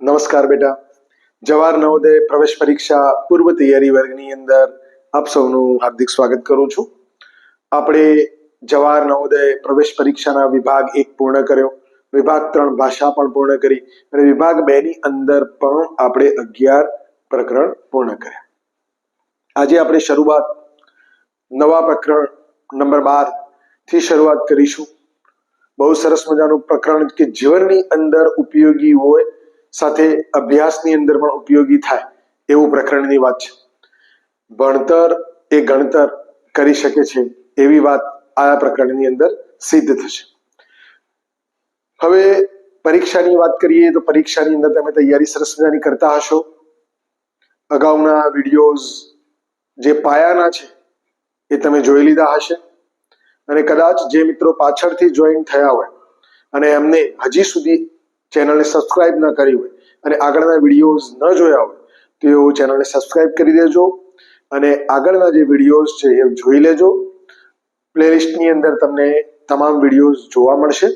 નમસ્કાર બેટા. જવાહર નવોદય પ્રવેશ પરીક્ષા પૂર્વ તૈયારી વર્ગની અંદર આપ સૌનું હાર્દિક સ્વાગત કરું છું. આપણે જવાહર નવોદય પ્રવેશ પરીક્ષાના વિભાગ એક પૂર્ણ કર્યો. વિભાગ ત્રણ ભાષા પણ પૂર્ણ કરી અને વિભાગ બે ની અંદર પણ આપણે અગિયાર પ્રકરણ પૂર્ણ કર્યા. આજે આપણે શરૂઆત નવા પ્રકરણ નંબર બારથી શરૂઆત કરીશું. બહુ સરસ મજાનું પ્રકરણ કે જીવનની અંદર ઉપયોગી હોય સાથે અભ્યાસની અંદર પણ ઉપયોગી થાય એવું પ્રકરણની વાત છે. ભણતર એ ગણતર કરી શકે છે એવી વાત આ પ્રકરણની અંદર સિદ્ધ થશે. હવે પરીક્ષાની વાત કરીએ તો પરીક્ષાની અંદર તમે તૈયારી સરસ મજાની કરતા હશો. અગાઉના વિડીયોઝ જે પાયાના છે એ તમે જોઈ લીધા હશે. અને કદાચ જે મિત્રો પાછળથી જોઈન થયા હોય અને એમને હજી સુધી ચેનલને સબસ્ક્રાઇબ ન કરી હોય અને આગળના વિડીયોઝ ન જોયા હોય તેઓ ચેનલને સબસ્ક્રાઇબ કરી દેજો અને આગળના જે વિડીયોઝ છે એ જોઈ લેજો. પ્લેલિસ્ટની અંદર તમને તમામ વિડીયોઝ જોવા મળશે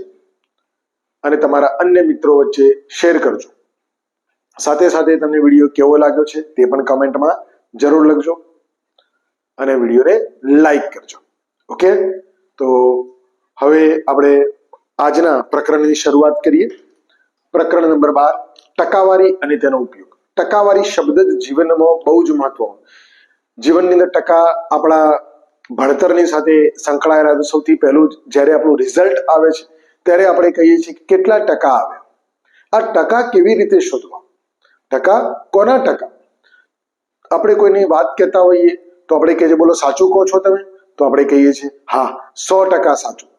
અને તમારા અન્ય મિત્રો વચ્ચે શેર કરજો. સાથે સાથે તમને વીડિયો કેવો લાગ્યો છે તે પણ કમેન્ટમાં જરૂર લખજો અને વિડીયોને લાઈક કરજો. ઓકે? તો હવે આપણે આજના પ્રકરણની શરૂઆત કરીએ. પ્રકરણ નંબર બાર, ટકાવારી અને તેનો ઉપયોગ. ટકાવારી શબ્દ જીવનમાં બહુ જ મહત્વનો જીવનની અંદર ટકા આપણા ભણતરની સાથે સંકળાયેલા સૌથી પહેલું જ્યારે આપણું રિઝલ્ટ આવે છે, ત્યારે આપણે કહીએ છીએ કેટલા ટકા આવે. આ ટકા કેવી રીતે શોધવા? ટકા કોના ટકા? આપણે કોઈની વાત કહેતા હોઈએ તો આપણે કહીએ બોલો, સાચું કહો છો તમે? તો આપણે કહીએ છીએ, હા, સો ટકા સાચું.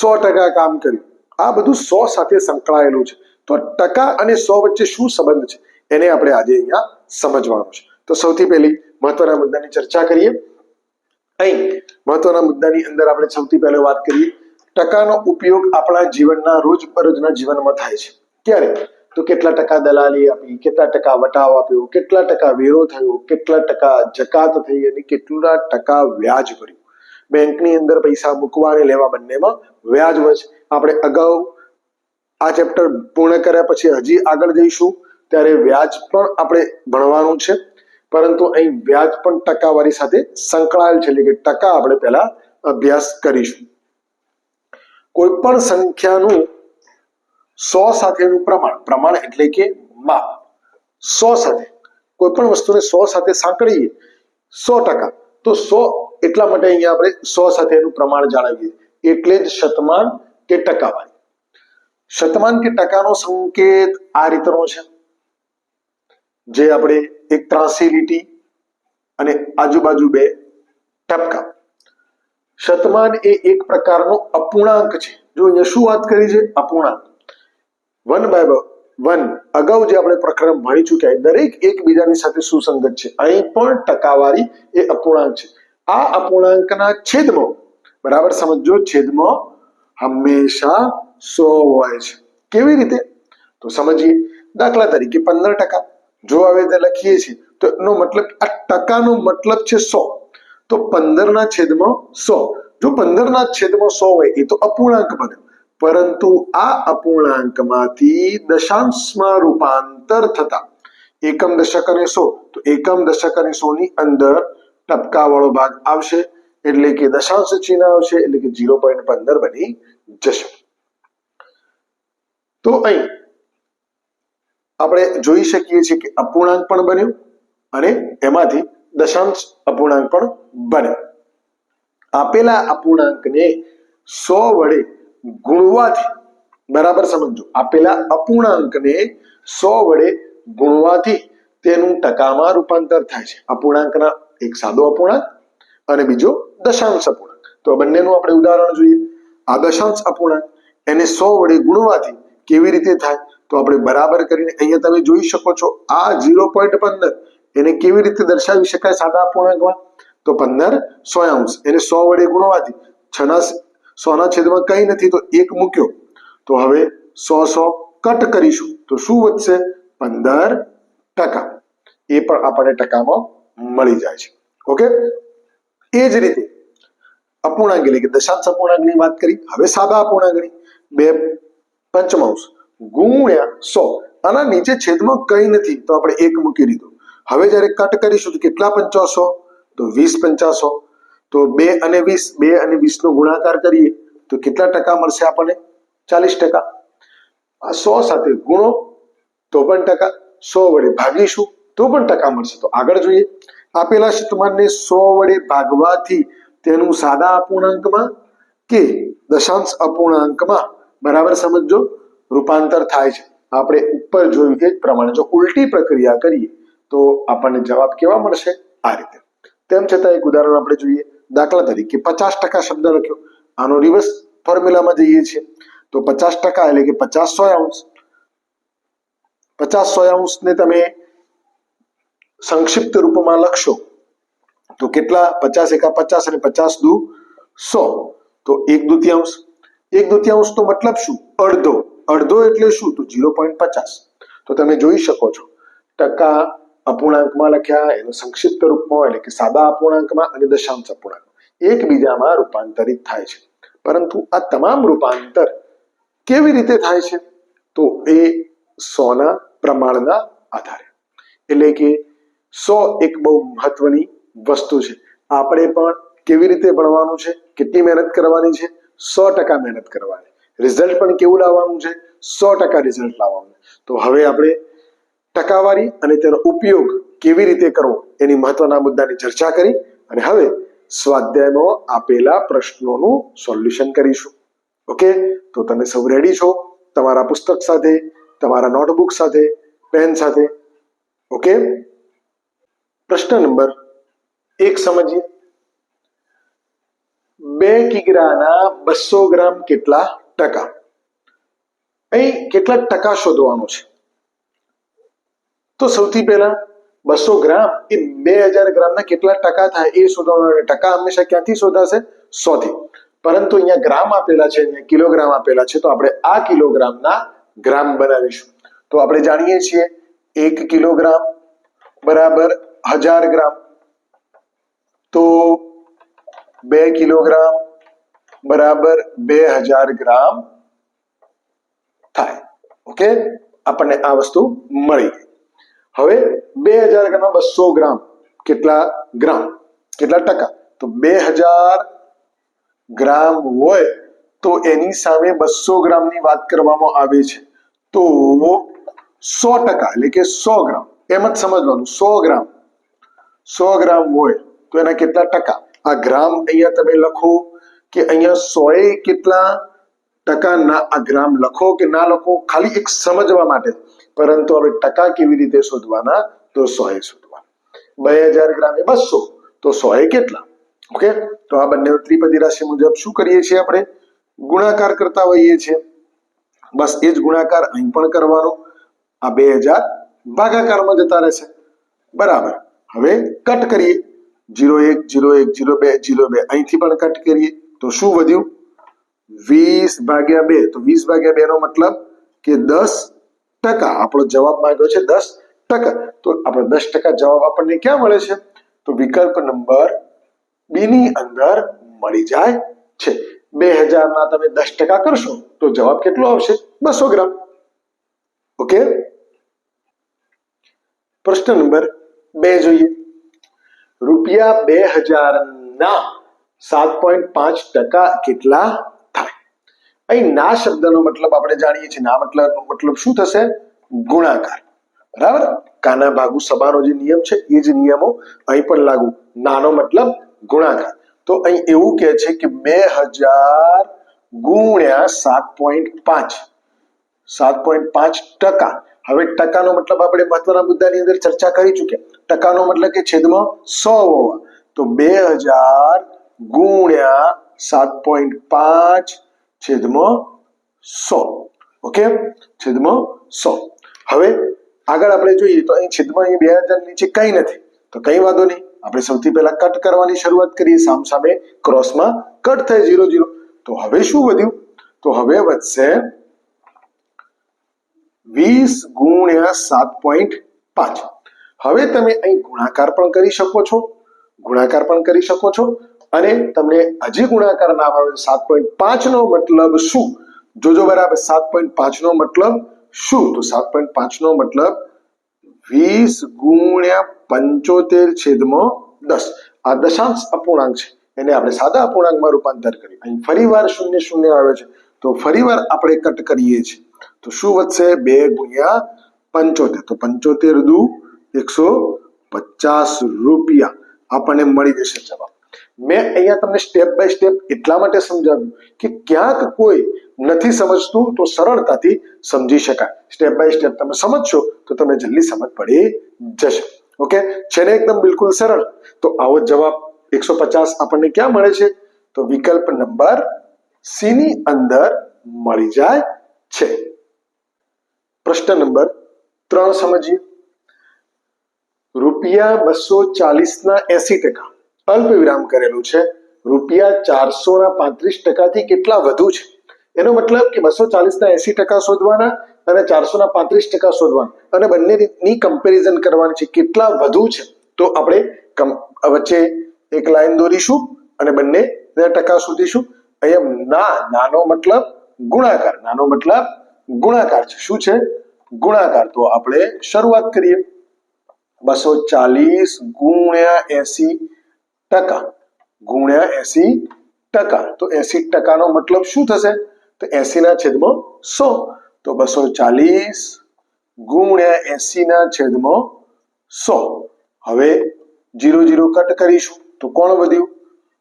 સો ટકા કામ કર્યું. આ બધું સો સાથે સંકળાયેલું છે. તો ટકા અને સો વચ્ચે શું સંબંધ છે? એને આપણે આજે અહીંયા સમજવાનું છે. તો સૌથી પહેલી મહત્વના મુદ્દાની ચર્ચા કરીએ. અહીં મહત્વના મુદ્દાની અંદર આપણે સૌથી પહેલા વાત કરીએ. ટકાનો ઉપયોગ આપણા જીવનના રોજબરોજના જીવનમાં થાય છે. ક્યારે? તો કેટલા ટકા દલાલી આપી, કેટલા ટકા વટાવ આપ્યો, કેટલા ટકા વેરો થયો, કેટલા ટકા જકાત થઈ અને કેટલા ટકા વ્યાજ ભર્યું. બેંકની અંદર પૈસા મૂકવા અને લેવા બંનેમાં વ્યાજ છે. આપણે અગાઉ આ ચેપ્ટર પૂર્ણ કર્યા પછી હજી આગળ જઈશું, ત્યારે વ્યાજ પણ આપણે ભણવાનું છે. પરંતુ અહીં વ્યાજ પણ ટકાવારી સાથે સંકળાયેલ છે, એટલે કે ટકા આપણે પહેલા અભ્યાસ કરીશું. કોઈ પણ સંખ્યાનું સો સાથેનું પ્રમાણ પ્રમાણ એટલે કે માપ. સો સાથે, કોઈ પણ વસ્તુને સો સાથે સાંકળીએ, સો ટકા, તો સો એટલા માટે અહીંયા આપણે સો સાથેનું પ્રમાણ જાળવીએ. એટલે જ શતમાન કે ટકાવારી. શતમાન કે ટકાનો સંકેત આ રીતનો છે. જે આપણે એક ત્રાસી લીટી અને આજુબાજુ બે ટપકા. શતમાન એ એક પ્રકારનો અપૂર્ણાંક છે. જો અહીંયા શું વાત કરી છે? અપૂર્ણાંક. One by one. અગાઉ જે આપણે પ્રકરણ ભણી ચૂક્યા દરેક એકબીજાની સાથે સુસંગત છે. અહીં પણ ટકાવારી એ અપૂર્ણાંક છે. આ અપૂર્ણાંકના છેદમાં. બરાબર સમજો છેદમાં હંમેશા સો હોય છે. કેવી રીતે? તો સમજીએ, દાખલા તરીકે પંદર ટકા. જો તે લખીએ છીએ, તો એનો મતલબ આ ટકાનો મતલબ છે સો. તો પંદરના છેદમાં સો. જો પંદરના છેદમાં સો હોય, એ તો અપૂર્ણાંક બને. પરંતુ આ અપૂર્ણાંકમાંથી દશાંશમાં રૂપાંતર થતા. એકમ દશક અને સો. તો એકમ દશક અને સો ની અંદર ટપકા વાળો ભાગ આવશે, એટલે કે દશાંશ ચિહ્ન આવશે, એટલે કે ઝીરો પોઈન્ટ પંદર બની જશે. તો અહીં આપણે જોઈ શકીએ છીએ કે અપૂર્ણાંક પણ બન્યો અને એમાંથી દશાંશ અપૂર્ણાંક પણ બન્યો. આપેલા અપૂર્ણાંકને સો વડે ગુણવાથી, બરાબર સમજો, આપેલા અપૂર્ણાંકને સો વડે ગુણવાથી તેનું ટકામાં રૂપાંતર થાય છે. અપૂર્ણાંકના એક સાદો અપૂર્ણાંક અને બીજો દશાંશ અપૂર્ણાંક. તો બંનેનું આપણે ઉદાહરણ જોઈએ. આ દશાંશ અપૂર્ણાંક એને સો વડે ગુણવાથી કેવી રીતે થાય? તો આપણે બરાબર કરીને અહીંયા તમે જોઈ શકો છો, આ ઝીરો પોઈન્ટ પંદર એને કેવી રીતે દર્શાવી શકાય સાદા અપૂર્ણાંકમાં? તો પંદર સો અંશ એને સો વડે ગુણવાથી છના સોના છેદમાં કઈ નથી, તો એક મૂક્યો. તો હવે સો સો કટ કરીશું. તો શું વધશે? પંદર ટકા. એ પણ આપણને ટકામાં મળી જાય છે. ઓકે? એ જ રીતે અપૂર્ણાંક એટલે કે દશાંશ અપૂર્ણાંકની વાત કરી. હવે સાદા અપૂર્ણાંકની. બે પંચમાંશ. ગુણ્યા સો. આના નીચે છેદમાં કંઈ નથી. તો આપણે એક મૂકી દીધું. હવે જ્યારે કટ કરીશું તો કેટલા પંચાસો તો વીસ પંચાસો તો બે અને વીસ, બે અને વીસ નો ગુણાકાર કરીએ તો કેટલા ટકા મળશે આપણને? ચાલીસ ટકા. આ સો સાથે ગુણો તો પણ ટકા. સો વડે ભાગીશું. તો પણ ટકા મળશે. તો આગળ જોઈએ. આપેલા શતમાનને સો વડે ભાગવાથી તેનું સાદા અપૂર્ણાંકમાં કે દશાંશ અપૂર્ણાંકમાં બરાબર સમજો, રૂપાંતર થાય છે. આપણે ઉપર જોયું જ પ્રમાણે જો ઉલટી પ્રક્રિયા કરીએ, તો આપણને જવાબ કેવા મળશે? આ રીતે. તેમ છતાં એક ઉદાહરણ આપણે જોઈએ. દાખલા તરીકે પચાસ ટકા શબ્દ લખ્યો. આનો રિવર્સ ફોર્મ્યુલામાં જઈએ છીએ. તો પચાસ ટકા એટલે કે પચાસ સો અંશ. પચાસ સો અંશને તમે સંક્ષિપ્ત રૂપમાં લખશો. તો કેટલા? પચાસ એકા પચાસ અને પચાસ દુ સો. તો એક દુત્યાંશ. એક દુત્યાંશ તો મતલબ શું? અડધો. અડધો એટલે શું? તો ઝીરો પોઈન્ટ પચાસ. તો તમે જોઈ શકો છો. ટકા અપૂર્ણાંકમાં લખ્યા, એનું સંક્ષિપ્ત રૂપમાં એટલે કે સાદા અપૂર્ણાંકમાં અને દશાંશ અપૂર્ણાંક એકબીજામાં રૂપાંતરિત થાય છે. પરંતુ આ તમામ રૂપાંતર કેવી રીતે થાય છે? તો એ સોના પ્રમાણના આધારે. એટલે કે સો એક બહુ મહત્વની વસ્તુ છે. આપણે પણ કેવી રીતે ભણવાનું છે, કેટલી મહેનત કરવાની છે, સો ટકા મહેનત કરવાની. રિઝલ્ટ પણ કેવું લાવવાનું છે, સો ટકા રિઝલ્ટ લાવવાનું. તો હવે આપણે ટકાવારી અને તેનો ઉપયોગ કેવી રીતે કરવો, એની મહત્વના મુદ્દાની ચર્ચા કરી અને હવે સ્વાધ્યાયમાં આપેલા પ્રશ્નોનું સોલ્યુશન કરીશું. ઓકે? તો તમે સૌ રેડી છો? તમારા પુસ્તક સાથે, તમારા નોટબુક સાથે, પેન સાથે? ઓકે? પ્રશ્ન નંબર એક સમજીએ. બે કિગ્રાના બસો ગ્રામ કેટલા ટકા? અહીં કેટલા ટકા શોધવાનું છે? તો સૌથી પહેલા બસો ગ્રામ એ બે હજાર ગ્રામના કેટલા ટકા થાય એ શોધવાનું ટકા હંમેશા ક્યાંથી શોધાશે? સો થી પરંતુ અહીંયા ગ્રામ આપેલા છે, અહીંયા કિલોગ્રામ આપેલા છે, તો આપણે આ કિલોગ્રામના ગ્રામ બનાવીશું. તો આપણે જાણીએ છીએ એક કિલોગ્રામ બરાબર હજાર ગ્રામ તો બે કિલોગ્રામ બરાબર બે હજાર ગ્રામ થાય ઓકે આપણને આ વસ્તુ મળી ગઈ. હવે બે હજાર ગ્રામ બસો ગ્રામ કેટલા ગ્રામ? કેટલા ટકા? તો બે હજાર ગ્રામ હોય તો એની સામે બસો ગ્રામની વાત કરવામાં આવે છે. તો સો ટકા, એટલે કે સો ગ્રામ. એમ જ સમજવાનું, સો ગ્રામ. સો ગ્રામ હોય તો એના કેટલા ટકા? આ ગ્રામ અહીંયા તમે લખો કે અહીંયા સોએ કેટલા ટકા ના આ ગ્રામ લખો કે ના લખો ખાલી એક સમજવા માટે. પરંતુ હવે ટકા કેવી રીતે શોધવાના? તો સોએ શોધવા બે હજાર ગ્રામ એ બસો, તો સોએ કેટલા? ઓકે? તો આ બંને ત્રિપદી રાશિ મુજબ શું કરીએ છીએ આપણે? ગુણાકાર કરતા હોઈએ છીએ. બસ એ જ ગુણાકાર અહીં પણ કરવાનો. આ બે હજાર ભાગાકારમાં જતા રહેશે. બરાબર. હવે કટ કરીએ. જીરો એક જીરો એક જીરો બે જીરો બે. અહીંથી પણ કટ કરીએ. તો શું વધ્યું? વીસ ભાગ્યા બે. તો વીસ ભાગ્યા બે નો મતલબ કે દસ ટકા. આપણો જવાબ માંગ્યો છે દસ ટકા. તો આપણે દસ ટકા જવાબ આપણને ક્યાં મળે છે? તો વિકલ્પ નંબર બી ની અંદર મળી જાય છે. બે ના તમે દસ ટકા કરશો તો જવાબ કેટલો આવશે? બસો ગ્રામ. ઓકે? પ્રશ્ન નંબર બે જોઈએ. રૂપિયા બે હજાર ના સાત પોઈન્ટ પાંચ ટકા કેટલા થાય? અહીં ના શબ્દનો મતલબ આપણે જાણીએ છીએ. ના મતલબ મતલબ શું થશે? ગુણાકાર. બરાબર? કાના ભાગુ સભાનો જે નિયમ છે, એ જ નિયમો અહીં પણ લાગુ. નાનો મતલબ ગુણાકાર. તો અહીં એવું કહે છે કે બે હજાર ગુણ્યા સાત પોઈન્ટ પાંચ. સાત પોઈન્ટ પાંચ ટકા. હવે ટકાનો મતલબ આપણે મહત્વના મુદ્દાની અંદર ચર્ચા કરી ચૂક્યા. ટકાનો મતલબ કે છેદમાં સો હોવા. તો બે હજાર ગુણ્યા સાત પોઈન્ટ પાંચ છેદમાં સો. ઓકે? છેદમાં સો. હવે આગળ આપણે જોઈએ તો અહીં છેદમાં અહીં બે હજાર નીચે કંઈ નથી. તો કઈ વાંધો નહીં. આપણે સૌથી પહેલા કટ કરવાની શરૂઆત કરીએ. સામ સામે ક્રોસમાં કટ થાય ઝીરો ઝીરો. તો હવે શું વધ્યું? તો હવે વધશે વીસ ગુણ્યા સાત પોઈન્ટ પાંચ. હવે તમે અહીં ગુણાકાર પણ કરી શકો છો, ગુણાકાર પણ કરી શકો છો અને તમને હજી ગુણાકાર ના આવે સાત પોઈન્ટ પાંચ નો મતલબ શું? જોજો બરાબર, સાત પોઈન્ટ પાંચ નો મતલબ શું? તો સાત પોઈન્ટ પાંચ નો મતલબ વીસ ગુણ્યા પંચોતેર છેદમાં દસ. આ દશાંશ અપૂર્ણાંક છે, એને આપણે સાદા અપૂર્ણાંકમાં રૂપાંતર કર્યું અહીં ફરીવાર શૂન્ય શૂન્ય આવે છે, તો ફરીવાર આપણે કટ કરીએ છીએ. તો શું વધશે બે ગુણ્યા પંચોતેર. તો પંચોતેર દુ એકસો પચાસ રૂપિયા. આપણને મળી જશે જવાબ. મેં અહીંયા તમને સ્ટેપ બાય સ્ટેપ એટલા માટે સમજાવ્યું કે ક્યાંક કોઈ નથી સમજતું તો સરળતાથી સમજી શકાય. સ્ટેપ બાય સ્ટેપ તમે સમજશો તો તમને જલ્દી સમજ પડી જશે. ઓકે છે ને એકદમ બિલકુલ સરળ. તો આવો જવાબ. એકસો પચાસ આપણને ક્યાં મળે છે? તો વિકલ્પ નંબર સી ની અંદર મળી જાય છે. પ્રશ્ન નંબર ત્રણ સમજીએ. રૂપિયા બસો ચાલીસ ના એસી ટકા અલ્પ વિરામ કરેલું છે. રૂપિયા ચારસો ના પાંત્રીસ ટકાથી કેટલા વધુ છે? એનો મતલબ કે બસો ચાલીસ ના એસી ટકા શોધવાના અને ચારસો ના પાંત્રીસ ટકા શોધવાના. અને બંનેની કમ્પેરિઝન કરવાની છે કેટલા વધુ છે? તો આપણે વચ્ચે એક લાઈન દોરીશું અને બંને ટકા શોધીશું. અહીંયા ના, નાનો મતલબ ગુણાકાર. નાનો મતલબ ગુણાકાર છે. શું છે? ગુણાકાર. તો આપણે શરૂઆત કરીએ. બસો ચાલીસ ગુણ્યા એસી ટકા. ગુણ્યા એસી ટકા. તો એસી ટકાનો મતલબ શું થશે? તો એસી ના છેદમાં સો. તો બસો ચાલીસ ગુણ્યા એસી ના છેદમાં સો. હવે જીરો જીરો કટ કરીશું. તો કોણ વધ્યું?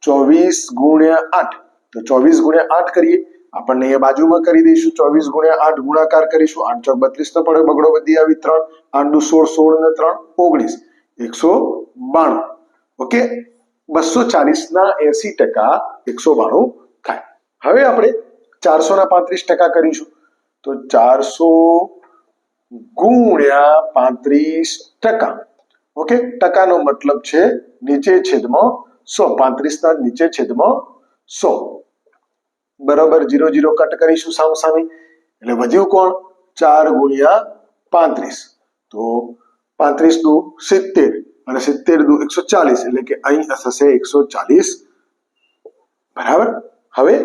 ચોવીસ ગુણ્યા આઠ. તો ચોવીસ ગુણ્યા આઠ કરીએ. આપણને એ બાજુમાં કરી દઈશું ચોવીસ ગુણ્યા આઠ ગુણાકાર કરીશું આઠ ચોક બત્રીસ તો પડે બગડો વધી આવી ત્રણ, આઠ દુ સોળ સોળ ને ત્રણ, ઓગણીસ, એકસો બાણું. ઓકે? બસો ચાલીસ ના એસી ટકા એકસો બાણું થાય. હવે આપણે ચારસો ના પાંત્રીસ ટકા કરીશું. તો ચારસો ગુણ્યા પાંત્રીસ ટકા. ઓકે? ટકાનો મતલબ છે નીચે છેદમાં સો. પાંત્રીસ ના નીચે છેદમાં સો. બરાબર જીરો જીરો કટ કરીશું સામ સામે એટલે વધ્યું કોણ? ચાર ગુણ્યા પાંત્રીસ. તો પાંત્રીસ દુ સિત્તેર અને સિત્તેર દુ એકસો ચાલીસ. એટલે કે અહીં થશે એકસો ચાલીસ. બરાબર? હવે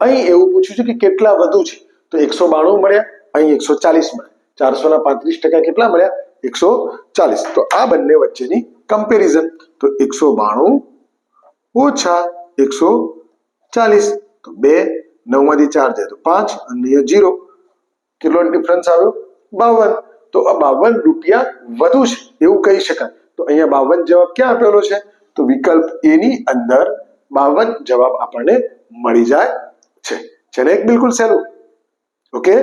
અહીં એવું પૂછ્યું છે કે કેટલા વધુ છે? તો એકસો બાણું મળ્યા. અહીં એકસો ચાલીસ મળ્યા. ચારસો ના પાંત્રીસ ટકા કેટલા મળ્યા? એકસો ચાલીસ. તો આ બંને વચ્ચેની કમ્પેરિઝન તો એકસો બાણું ઓછા એકસો ચાલીસ. તો બે નવમાંથી ચાર જાય તો પાંચ અને જીરો. કેટલો ડિફરન્સ આવ્યો? બાવન. તો આ બાવન રૂપિયા વધુ છે. એવું કહી શકાય. તો અહીંયા બાવન જવાબ ક્યાં આપેલો છે? તો વિકલ્પ એની અંદર બાવન જવાબ આપણને મળી જાય છે. છે એક બિલકુલ સહેલું. ઓકે?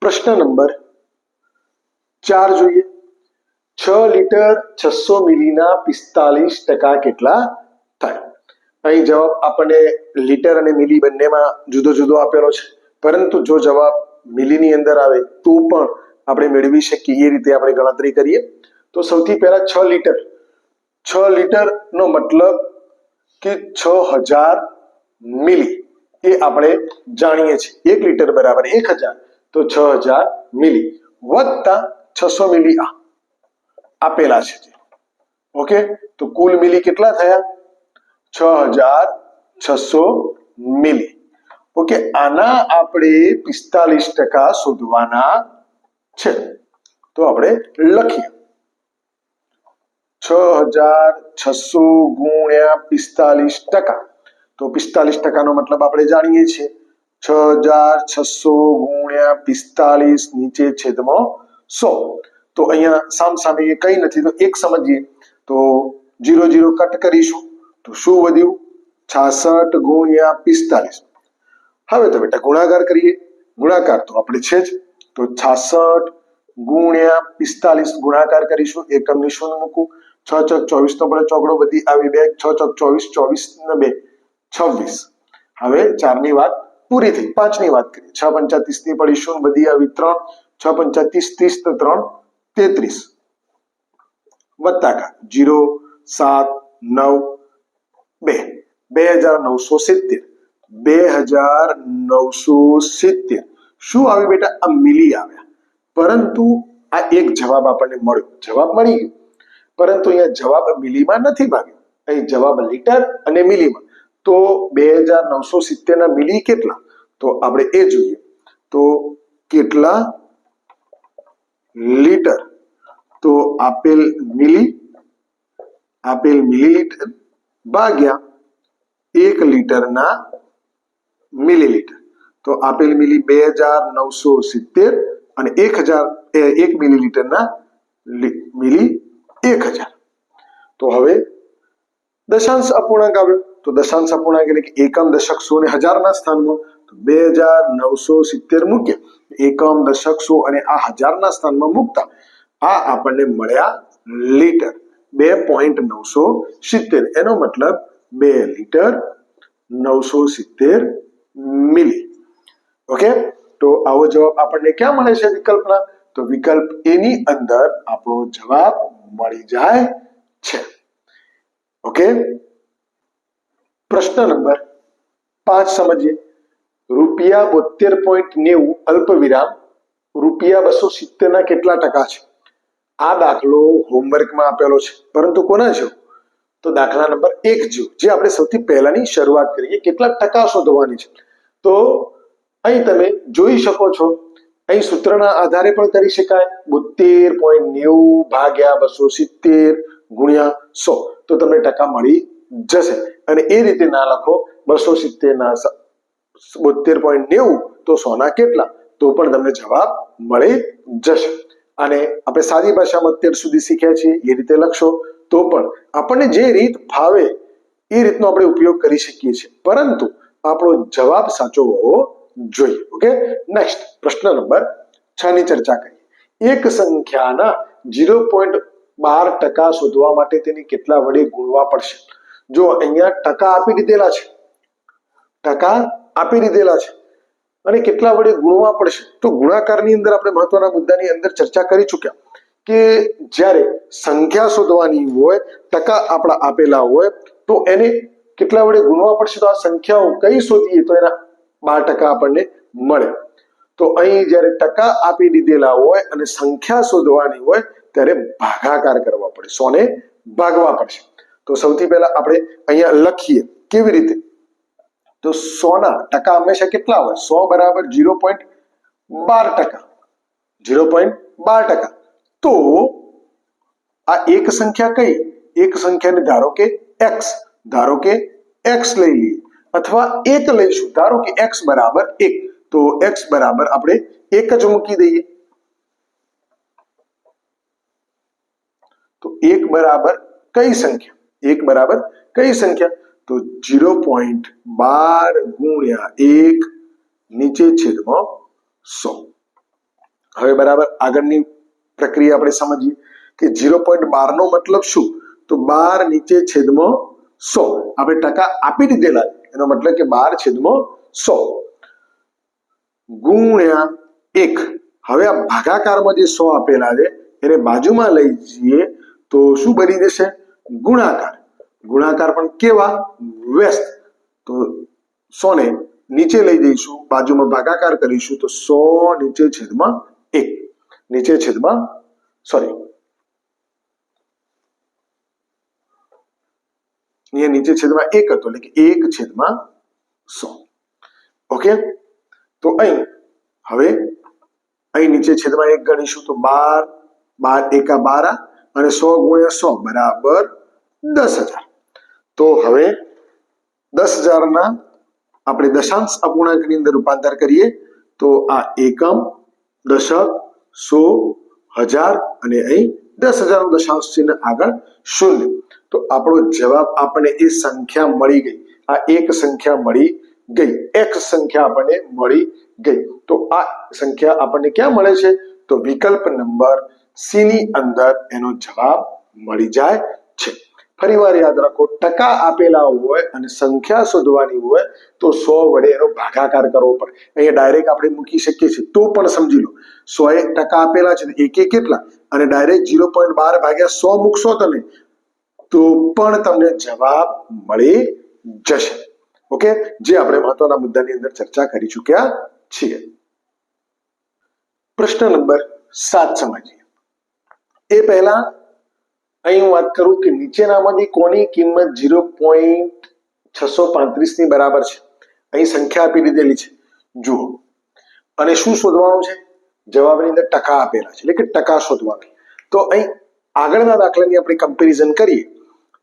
પ્રશ્ન નંબર ચાર જોઈએ. છ લીટર છસો મિલીના પિસ્તાલીસ ટકા કેટલા થાય? અહીં જવાબ આપણને લીટર અને મિલી બંનેમાં જુદો જુદો આપેલો છે. પરંતુ જો જવાબ મિલીની અંદર આવે, તો પણ આપણે મેળવી શકીએ એ રીતે આપણે ગણતરી કરીએ. તો સૌથી પહેલા છ લીટર. છ લીટર નો મતલબ કે છ હજાર મિલી એ આપણે જાણીએ છીએ. એક લીટર બરાબર એક હજાર. તો છ હજાર મિલી વત્તા છસો મિલી આ આપેલા છે જે. ઓકે? તો કુલ મિલી કેટલા થયા? છ હજાર છસો મિલી. ઓકે, આના આપણે પિસ્તાલીસ ટકા શોધવાના છે. તો આપણે લખીએ. છ હજાર છસો ગુણ્યા પિસ્તાલીસ ટકા. તો પિસ્તાલીસ ટકાનો મતલબ આપણે જાણીએ છીએ. છ હજાર છસો ગુણ્યા પિસ્તાલીસ નીચે છેદમાં સો. તો અહીંયા સામ સામે એ કઈ નથી. તો એક સમજીએ. તો જીરો જીરો કટ કરીશું. તો શું વધ્યું? છાસઠ ગુણ્યા પિસ્તાલીસ. હવે તો બેટા ગુણાકાર કરીએ. ગુણાકાર તો આપણે છે જ. તો છાસઠ ગુણ્યા પિસ્તાલીસ ગુણાકાર કરીશું. એકમની શૂન્ય મૂકું. છ ચોક ચોવીસ નો પડે ચોકડો બધી આવી બે. છ ચોક ચોવીસ ચોવીસ ને બે. છવ્વીસ. હવે ચારની વાત પૂરી થઈ. પાંચની વાત કરીએ. છ પંચા ત્રીસની પડી શૂન્ય બધી આવી ત્રણ. છ પંચા ત્રીસ ત્રીસ ત્રણ. તેત્રીસ. વત્તા કા જીરો, સાત, નવ બે. બે હજાર નવસો સિત્તેર. બે હજાર નવસો સિત્તેર. શું આવ્યું બેટા? આ મિલી આવ્યા. પરંતુ આ એક જવાબ આપણને મળ્યો. જવાબ મળી ગયો. પરંતુ અહીંયા જવાબ મિલીમાં નથી ભાગ્યો. અહીં જવાબ લીટર અને મિલીમાં. તો બે હજાર નવસો સિત્તેર ના મિલી કેટલા? તો આપણે એ જોઈએ. તો કેટલા લીટર? તો આપેલ મિલી, આપેલ મિલીલીટર ભાગ્યા એક લીટરના મિલીલીટર. તો આપેલ મિલી બે હજાર નવસો સિત્તેર અને એક હજાર એક મિલીલીટરના મિલી એક હજાર. તો હવે દશાંશ અપૂર્ણાંક આવ્યો. તો દશાંશ અપૂર્ણાંક એટલે કે એકમ દશક સો ને હજારના સ્થાનમાં. તો બે હજાર નવસો સિત્તેર મૂકીએ એકમ દશક સો અને આ હજારના સ્થાનમાં મૂકતા. આ આપણને મળ્યા લીટર. બે પોઈન્ટ નવસો સિત્તેર. એનો મતલબ બે લીટર નવસો સિત્તેર મિલી. ઓકે? તો આવો જવાબ આપણને ક્યાં મળે છે વિકલ્પના? તો વિકલ્પ એની અંદર આપણો જવાબ મળી જાય છે. ઓકે? પ્રશ્ન નંબર પાંચ સમજીએ. રૂપિયા બોતેર પોઈન્ટ નેવું અલ્પ વિરામ રૂપિયા બસો સિત્તેર ના કેટલા ટકા છે? આ દાખલો હોમવર્કમાં આપેલો છે. પરંતુ કોના જો તો દાખલા નંબર એક જો જે આપણે સૌથી પહેલાની શરૂઆત કરીએ કેટલા ટકા શોધવાની છે. તો અહીં તમે જોઈ શકો છો, અહીં સૂત્રના આધારે પણ કરી શકાય બોતેર પોઈન્ટ નેવું ભાગ્યા બસો સિત્તેર ગુણ્યા સો. તો તમને ટકા મળી જશે. અને એ રીતે ના લખો, બસો સિત્તેર ના બોતેર પોઈન્ટ નેવું, તો સોના કેટલા? તો પણ તમને જવાબ મળી જશે. અને આપણે સાદી ભાષામાં અત્યાર સુધી શીખ્યા છીએ, એ રીતે લખશો. તો પણ આપણને જે રીત ફાવે, એ રીતનો આપણે ઉપયોગ કરી શકીએ છીએ. પરંતુ આપણો જવાબ સાચો હોવો જોઈએ. ઓકે? નેક્સ્ટ પ્રશ્ન નંબર છ ની ચર્ચા કરીએ. એક સંખ્યાના ઝીરો પોઈન્ટ બાર ટકા શોધવા માટે તેને કેટલા વડે ગુણવા પડશે? જો અહીંયા ટકા આપી દીધેલા છે, ટકા આપી દીધેલા છે અને કેટલા વડે ગુણવા પડશે? તો ગુણાકારની અંદર આપણે મહત્વના મુદ્દાની અંદર ચર્ચા કરી ચૂક્યા કે જ્યારે સંખ્યા શોધવાની હોય, ટકા આપણા આપેલા હોય, તો એને કેટલા વડે ગુણવા પડશે? તો આ સંખ્યાઓ કઈ શોધીએ તો એના બાર ટકા આપણને મળે. તો અહીં જ્યારે ટકા આપી દીધેલા હોય અને સંખ્યા શોધવાની હોય, ત્યારે ભાગાકાર કરવા પડે સોને ભાગવા પડશે. તો સૌથી પહેલા આપણે અહીંયા લખીએ કેવી રીતે? તો સોના ટકા હંમેશા કેટલા હોય સો બરાબર ઝીરો પોઈન્ટ બાર ટકા ઝીરો પોઈન્ટ બાર ટકા તો આ એક સંખ્યા કઈ એક સંખ્યાને ધારો કે એક્સ ધારો કે એક્સ લઈ લઈએ અથવા એક લઈશું ધારો કે એક્સ બરાબર એક તો એક્સ બરાબર આપણે એક જ મૂકી દઈએ તો એક બરાબર કઈ સંખ્યા એક બરાબર કઈ સંખ્યા તો ઝીરો પોઈન્ટ બાર ગુણ્યા એક નીચે છેદમાં સો. હવે બરાબર આગળની પ્રક્રિયા આપણે સમજીએ કે ઝીરો પોઈન્ટ બાર નો મતલબ શું? તો બાર નીચે છેદમાં સો. આપણે ટકા આપી દીધેલા. એનો મતલબ કે બાર છેદમાં સો. ગુણ્યા એક. હવે આ ભાગાકારમાં જે સો આપેલા છે, એને બાજુમાં લઈ જઈએ તો શું બની જશે? ગુણાકાર. ગુણાકાર પણ કેવા? વ્યસ્ત. તો સો ને નીચે લઈ જઈશું, બાજુમાં ભાગાકાર કરીશું, તો સો નીચે છેદમાં એક. નીચે છેદમાં સોરી અહીંયા નીચે છેદમાં એક હતો, એટલે કે એક છેદમાં સો. ઓકે? તો અહીં, હવે અહીં નીચે છેદમાં એક ગણીશું, તો બાર બાર એકા બારા, અને સો ગુણ્યા સો બરાબર દસ હજાર. તો હવે દસ હજારના આપણે દશાંશ અપૂર્ણાંકની અંદર રૂપાંતર કરીએ. તો આ એકમ, દશક સો હજાર અને અહીં દસ હજારનું દશાંશ ચિહ્ન આગળ શૂન્ય. તો આપણો જવાબ આપણને એ સંખ્યા મળી ગઈ. આ એક સંખ્યા મળી ગઈ. એક સંખ્યા આપણને મળી ગઈ. તો આ સંખ્યા આપણને ક્યાં મળે છે? તો વિકલ્પ નંબર સી ની અંદર એનો જવાબ મળી જાય છે. ફરીવાર યાદ રાખો, ટકા આપેલા હોય અને સંખ્યા શોધવાની હોય તો સો વડે એનો ભાગાકાર કરવો પડે. અહીંયા ડાયરેક્ટ આપણે મૂકી શકીએ છીએ. તો પણ સમજી લો, સો એક ટકા આપેલા છે તો એકે કેટલા? અને ડાયરેક્ટ ઝીરો પોઈન્ટ બાર ભાગ્યા સો મૂકશો તમે, તો પણ તમને જવાબ મળી જશે. ઓકે જે આપણે મહત્વના મુદ્દાની અંદર ચર્ચા કરી ચૂક્યા છીએ. પ્રશ્ન નંબર સાત સમજીએ. એ પહેલા અહીં હું વાત કરું કે નીચેનામાંથી કોની કિંમત ઝીરો પોઈન્ટ છસો પાંત્રીસની બરાબર છે? અહીં સંખ્યા આપી દીધેલી છે. જુઓ. અને શું શોધવાનું છે? જવાબની અંદર ટકા આપેલા છે. એટલે કે ટકા શોધવાનું. તો અહીં આગળના દાખલાની આપણે કમ્પેરિઝન કરીએ.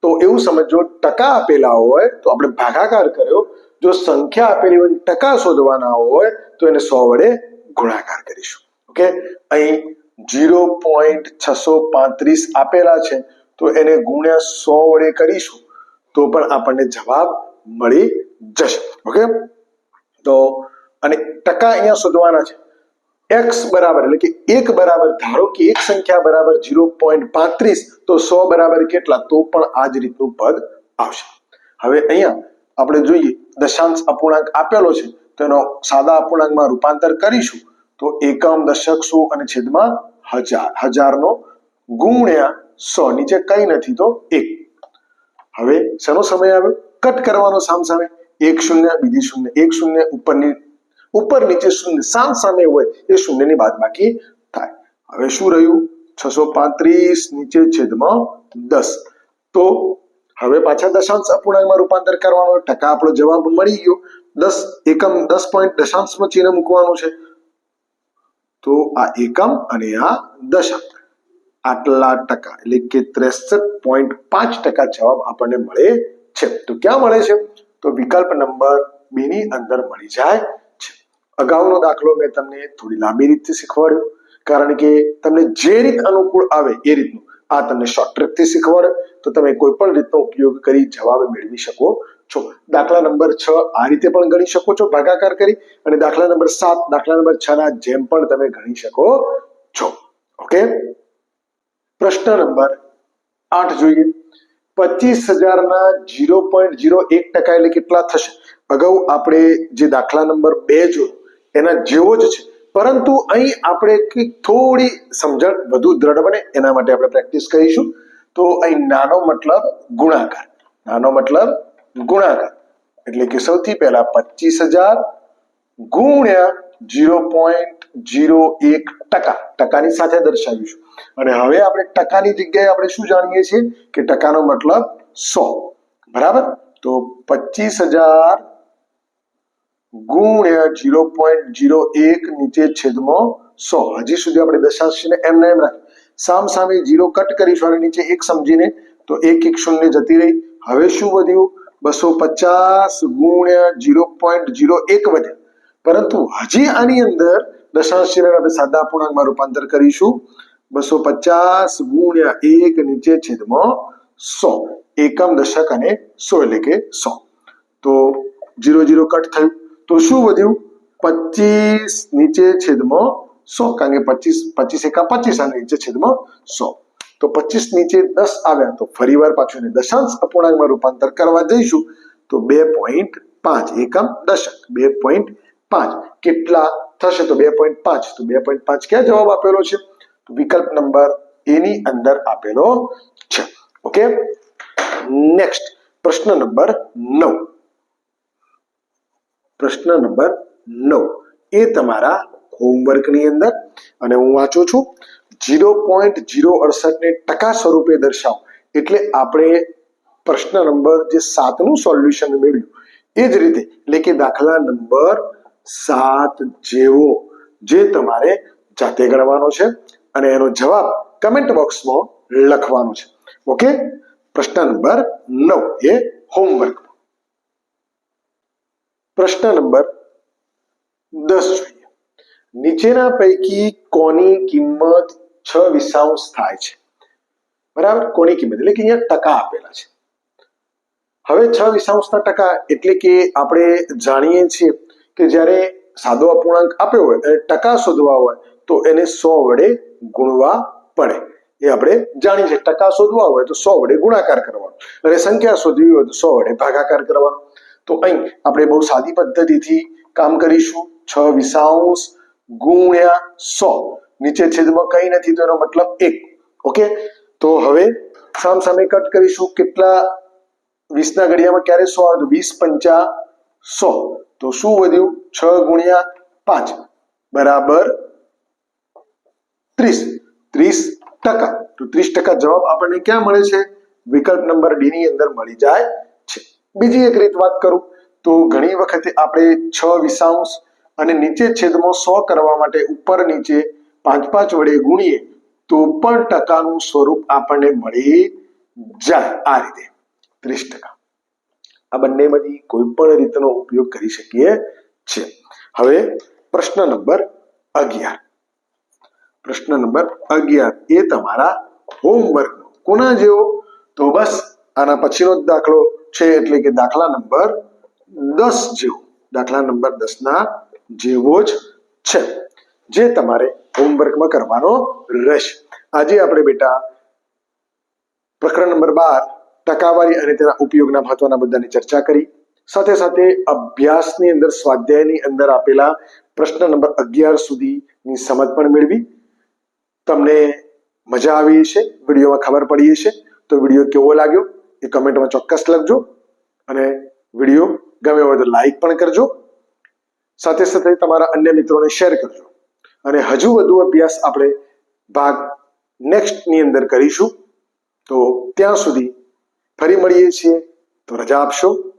તો એવું સમજો, ટકા આપેલા હોય તો આપણે ભાગાકાર કર્યો. જો સંખ્યા આપેલી હોય ટકા શોધવાના હોય તો એને સો વડે ગુણાકાર કરીશું. ઓકે? અહીં જીરો પોઈન્ટ છસો પાંત્રીસ આપેલા છે, તો એને ગુણ્યા સો વડે કરીશું, તો પણ આપણને જવાબ મળી જશે. ઓકે? તો અને ટકા અહીંયા શોધવાના છે. એક્સ બરાબર, એટલે કે એક બરાબર, ધારો કે એક સંખ્યા બરાબર જીરો પોઈન્ટ પાંત્રીસ, તો સો બરાબર કેટલા? તો પણ આ જ રીતનું પદ આવશે. હવે અહીંયા આપણે જોઈએ, દશાંશ અપૂર્ણાંક આપેલો છે, તો એનો સાદા અપૂર્ણાંકમાં રૂપાંતર કરીશું. તો એકમ દશક સો અને છેદમાં હજાર. હજારનો ગુણ્યા સો. નીચે કઈ નથી તો એક. હવે શેનો સમય આવ્યો? કટ કરવાનો સામ સામે. એક શૂન્ય, બીજી શૂન્ય. એક શૂન્ય, ઉપરની, ઉપર નીચે શૂન્ય. સામ સામે હોય એ શૂન્યની બાદ બાકી થાય. હવે શું રહ્યું? છસો પાંત્રીસ, નીચે છેદમાં દસ. તો હવે પાછા દશાંશ અપૂર્ણાંકમાં રૂપાંતર કરવાનો. ટકા આપણો જવાબ મળી ગયો. દસ, એકમ દસ પોઈન્ટ દશાંશમાં ચિહ્ન મૂકવાનું છે. તો આ એકમ અને આ દશક. આટલા ટકા, એટલે કે ત્રેસઠ પોઈન્ટ પાંચ ટકા જવાબ આપણને મળે છે. તો ક્યાં મળે છે? તો વિકલ્પ નંબર બે ની અંદર મળી જાય છે. અગાઉનો દાખલો મેં તમને થોડી લાંબી રીતે શીખવાડ્યો. કારણ કે તમને જે રીત અનુકૂળ આવે એ રીતનું આ તમને શોર્ટ ટ્રીકથી શીખવાડે. તો તમે કોઈ પણ રીતનો ઉપયોગ કરી જવાબ મેળવી શકો છો. દાખલા નંબર છ આ રીતે પણ ગણી શકો છો, ભાગાકાર કરી અને દાખલા નંબર સાત, દાખલા નંબર છ ના જેમ પણ તમે ગણી શકો છો. ઓકે? પ્રશ્ન નંબર આઠ જોઈએ. પચીસ હજારના જીરો પોઈન્ટ જીરો એક ટકા એટલે કેટલા થશે? અગાઉ આપણે જે દાખલા નંબર બે જો એના જેવો જ છે. પરંતુ અહીં આપણે થોડી સમજણ વધુ દ્રઢ બને, એના માટે આપણે પ્રેક્ટિસ કરીશું. તો અહીં નાનો મતલબ ગુણાકાર. નાનો મતલબ ગુણાકાર. એટલે કે સૌથી પહેલા પચીસ હજાર ગુણ્યા જીરો પોઈન્ટ જીરો એક ટકા. ટકાની સાથે દર્શાવીશું. અને હવે આપણે ટકાની જગ્યાએ આપણે શું જાણીએ છીએ? કે ટકાનો મતલબ સો. બરાબર? તો પચીસ હજાર ગુણ્યા જીરો પોઈન્ટ જીરો એક નીચે છેદમાં સો. હજી સુધી આપણે દશાંશને એમને એમ રાખી. સામ સામે જીરો કટ કરીશું અને નીચે એક સમજીને તો એક એક શૂન્ય જતી રહી. હવે શું વધ્યું? બસો પચાસ ગુણ્યા જીરો પોઈન્ટ જીરો એક વધ્યા પરંતુ હજી આની અંદર દશાંશ ચિહ્ન આપણે સાદા પૂર્ણાંકમાં રૂપાંતર કરીશું. બસો પચાસ ગુણ્યા એક નીચે છેદમાં સો. એકમ દશક અને સો એટલે કે સો. તો જીરો જીરો કટ થયું. તો શું વધ્યું? પચીસ નીચે છેદમાં સો. કારણ કે પચીસ પચીસ એકા પચીસ અને નીચે છેદમાં સો. તો પચીસ નીચે દસ આવ્યા તો ફરી વાર પાછું એને દશાંશ અપૂર્ણાંકમાં રૂપાંતર કરવા જઈશું. તો બે પોઈન્ટ પાંચ, એકમ દશક, બે પોઈન્ટ પાંચ. કેટલા થશે તો બે પોઈન્ટ પાંચ? તો બે પોઈન્ટ પાંચ ક્યાં જવાબ આપેલો છે? તો વિકલ્પ નંબર એની અંદર આપેલો છે. ઓકે નેક્સ્ટ પ્રશ્ન નંબર નવ. પ્રશ્ન નંબર નવ. એ તમારા હોમવર્કની અંદર, અને હું વાંચું છું. જીરો પોઈન્ટ જીરો અડસઠને ટકા સ્વરૂપે દર્શાવો. એટલે આપણે પ્રશ્ન નંબર જે સાતનું સોલ્યુશન મેળવ્યું, એ જ રીતે, એટલે કે દાખલા નંબર સાત જેવો, જે તમારે જાતે ગણવાનો છે અને એનો જવાબ કમેન્ટ બોક્સમાં લખવાનો છે. ઓકે પ્રશ્ન નંબર નવ એ હોમવર્ક પ્રશ્ન નંબર દસ જોઈએ. નીચેના પૈકી કોની કિંમત છ વિસાઉન્સ થાય છે. બરાબર? કોની કિંમત. એટલે કે અહીંયા ટકા આપેલા છે. હવે છ વિસાંશના ટકા એટલે કે આપણે જાણીએ છીએ કે જ્યારે સાદો અપૂર્ણાંક આપ્યો હોય અને ટકા શોધવા હોય, તો એને સો વડે ગુણવા પડે. એ આપણે જાણીએ છીએ. ટકા શોધવા હોય તો સો વડે ગુણાકાર કરવાનો. અને સંખ્યા શોધવી હોય તો સો વડે ભાગાકાર કરવાનો. તો અહીં આપણે બહુ સાદી પદ્ધતિથી કામ કરીશું. છ વિષાંશ ગુણ્યા સો. નીચે છેદમાં કઈ નથી, તો એનો મતલબ એક. ઓકે તો હવે સામ સામે કટ કરીશું. કેટલા? વીસના ઘડિયામાં ક્યારે સો આવે? વીસ પંચા સો. તો શું વધ્યું? છ ગુણ્યા પાંચ. બરાબર ત્રીસ. ત્રીસ ટકા. તો ત્રીસ ટકા જવાબ આપણને ક્યાં મળે છે? વિકલ્પ નંબર ડી ની અંદર મળી જાય છે. બીજી એક રીત વાત કરું. તો ઘણી વખતે આપણે છ વિસાંશ અને નીચે છેદમાં સો કરવા માટે ઉપર નીચે પાંચ પાંચ વડે ગુણીએ, તો પણ ટકાનું સ્વરૂપ આપણને મળી જાય આ રીતે. ત્રીસ ટકા. આ બંનેમાંથી કોઈ પણ રીતનો ઉપયોગ કરી શકીએ છીએ. હવે પ્રશ્ન નંબર અગિયાર. પ્રશ્ન નંબર અગિયાર. એ તમારા હોમવર્ક કોના જેવો? તો બસ આના પછીનો જ દાખલો છે, એટલે કે દાખલા નંબર દસ જેવો. દાખલા નંબર દસ ના જેવો જ છે. જે તમારે હોમવર્કમાં કરવાનો રહેશે. આજે આપણે બેટા પ્રકરણ નંબર બાર, ટકાવારી અને તેના ઉપયોગના મહત્વના મુદ્દાની ચર્ચા કરી. સાથે સાથે અભ્યાસની અંદર, સ્વાધ્યાયની અંદર આપેલા પ્રશ્ન નંબર અગિયાર સુધીની સમજ પણ મેળવી. તમને મજા આવી છે વિડીયોમાં ખબર પડી છે તો વીડિયો કેવો લાગ્યો એ કમેન્ટમાં ચોક્કસ લખજો. અને વીડિયો ગમે હોય તો લાઈક પણ કરજો. સાથે સાથે તમારા અન્ય મિત્રોને શેર કરજો. અને હજુ વધુ અભ્યાસ આપણે ભાગ નેક્સ્ટની અંદર કરીશું. તો ત્યાં સુધી ફરી મળીએ છીએ. તો રજા આપશો.